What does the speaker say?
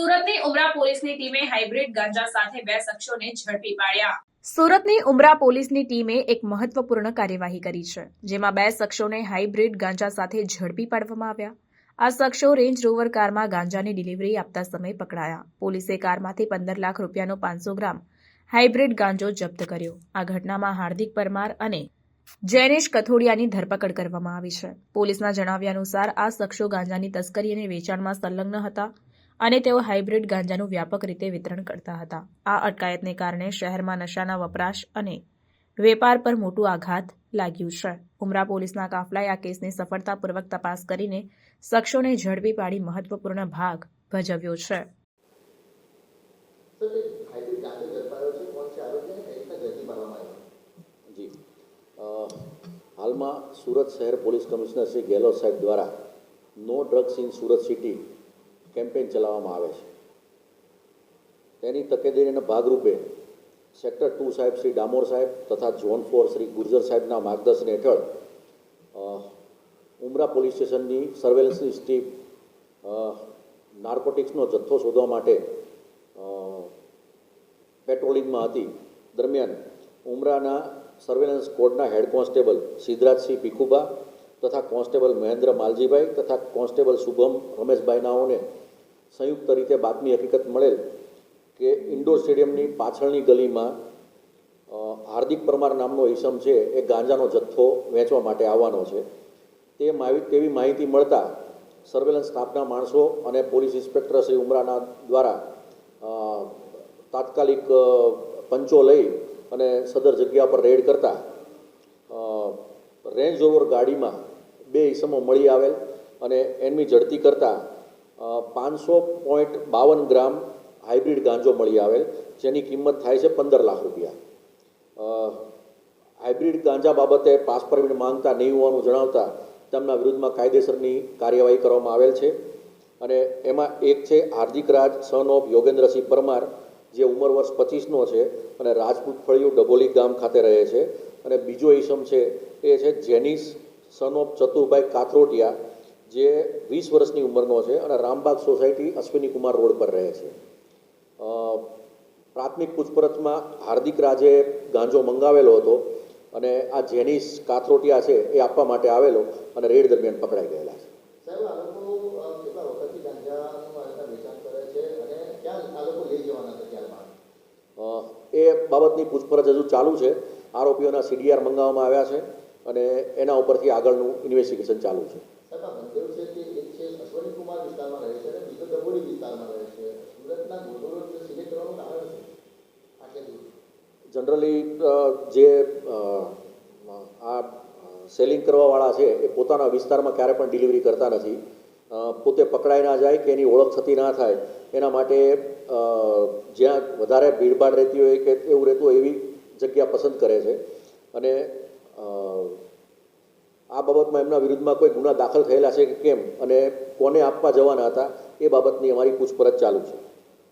સુરતની ઉમરા પોલીસની ટીમે હાઇબ્રિડ ગાંજા સાથે બે શખ્સોને ઝડપી પાડ્યા. સુરતની ઉમરા પોલીસની ટીમે એક મહત્વપૂર્ણ કાર્યવાહી કરી છે, જેમાં બે શખ્સોને હાઇબ્રિડ ગાંજા સાથે ઝડપી પાડવામાં આવ્યા. આ શખ્સો રેન્જ રોવર કારમાં ગાંજાની ડિલિવરી આપતા સમયે પકડાયા. પોલીસે કારમાંથી પંદર લાખ રૂપિયાનો પાંચસો ગ્રામ હાઇબ્રિડ ગાંજો જપ્ત કર્યો. આ ઘટનામાં હાર્દિક પરમાર અને જૈનેશ કથોડિયાની ધરપકડ કરવામાં આવી છે. પોલીસના જણાવ્યા અનુસાર આ શખ્સો ગાંજાની તસ્કરી અને વેચાણમાં સંલગ્ન હતા. અને તેઓ હાઇબ્રિડ ગાંજાનું વ્યાપક રીતે વિતરણ કરતા હતા. આ અટકાયતને કારણે શહેરમાં નશાના વપરાશ અને વેપાર પર મોટું આઘાત લાગ્યું છે. ઉમરા પોલીસના કાફલાએ આ કેસની સફળતાપૂર્વક તપાસ કરીને શખ્સોને ઝડપી પાડી મહત્વપૂર્ણ ભાગ ભજવ્યો છે. હાલમાં સુરત શહેર પોલીસ કમિશનર શ્રી ગેહલોત સાહેબ દ્વારા no drugs in Surat city campaign ચલાવવામાં આવે છે. તેની તકેદારીના ભાગરૂપે સેક્ટર ટુ સાહેબ શ્રી ડામોર સાહેબ તથા ઝોન ફોર શ્રી ગુર્જર સાહેબના માર્ગદર્શન હેઠળ ઉમરા પોલીસ સ્ટેશનની સર્વેલન્સની સ્ટીપ નાર્કોટિક્સનો જથ્થો શોધવા માટે પેટ્રોલિંગમાં હતી. દરમિયાન ઉમરાના સર્વેલન્સ કોડના હેડ કોન્સ્ટેબલ સિદ્ધરાજસિંહ ભીખુબા તથા કોન્સ્ટેબલ મહેન્દ્ર માલજીભાઈ તથા કોન્સ્ટેબલ શુભમ રમેશભાઈ નાઓને સંયુક્ત રીતે બાતમી હકીકત મળેલ કે ઇન્ડોર સ્ટેડિયમની પાછળની ગલીમાં હાર્દિક પરમાર નામનો ઈસમ છે, એ ગાંજાનો જથ્થો વેચવા માટે આવવાનો છે. તે માહિતી તેવી માહિતી મળતા સર્વેલન્સ સ્ટાફના માણસો અને પોલીસ ઇન્સ્પેક્ટર શ્રી ઉમરાના દ્વારા તાત્કાલિક પંચો લઈ અને સદર જગ્યા પર રેડ કરતા રેન્જ રોવર ગાડીમાં બે ઈસમો મળી આવેલ અને એમની ઝડપી કરતાં પાંચસો પોઈન્ટ બાવન ગ્રામ હાઇબ્રિડ ગાંજો મળી આવેલ, જેની કિંમત થાય છે પંદર લાખ રૂપિયા. હાઇબ્રિડ ગાંજા બાબતે પાસ પરમિટ માંગતા નહીં હોવાનું જણાવતા તેમના વિરુદ્ધમાં કાયદેસરની કાર્યવાહી કરવામાં આવેલ છે. અને એમાં એક છે હાર્દિક રાજ સન ઓફ યોગેન્દ્રસિંહ પરમાર, જે ઉંમર વર્ષ પચીસનો છે અને રાજપૂત ફળિયું ડબોલી ગામ ખાતે રહે છે. અને બીજો ઈસમ છે એ છે જેનિસ સન ઓફ ચતુરભાઈ કાથરોટિયા જે વીસ વર્ષની ઉંમરનો છે અને રામબાગ સોસાયટી અશ્વિની કુમાર રોડ પર રહે છે. પ્રાથમિક પૂછપરછમાં હાર્દિક રાજે ગાંજો મંગાવેલો હતો અને આ જેનિસ કાથરોટિયા છે એ આપવા માટે આવેલો અને રેડ દરમિયાન પકડાઈ ગયેલા છે. એ બાબતની પૂછપરછ હજુ ચાલુ છે. આરોપીઓના સીડીઆર મંગાવવામાં આવ્યા છે. અને એના ઉપરથી આગળનું ઇન્વેસ્ટિગેશન ચાલુ છે. જનરલી જે આ સેલિંગ કરવાવાળા છે એ પોતાના વિસ્તારમાં ક્યારે પણ ડિલિવરી કરતા નથી. પોતે પકડાઈ ના જાય કે એની ઓળખ થતી ના થાય એના માટે જ્યાં વધારે ભીડભાડ રહેતી હોય કે એવું રહેતું હોય એવી જગ્યા પસંદ કરે છે. અને આ બાબતમાં એમના વિરુદ્ધમાં કોઈ ગુના દાખલ થયેલા છે કે કેમ? અને કોને આપવા જવાના હતા? એ બાબતની અમારી પૂછપરછ ચાલુ છે.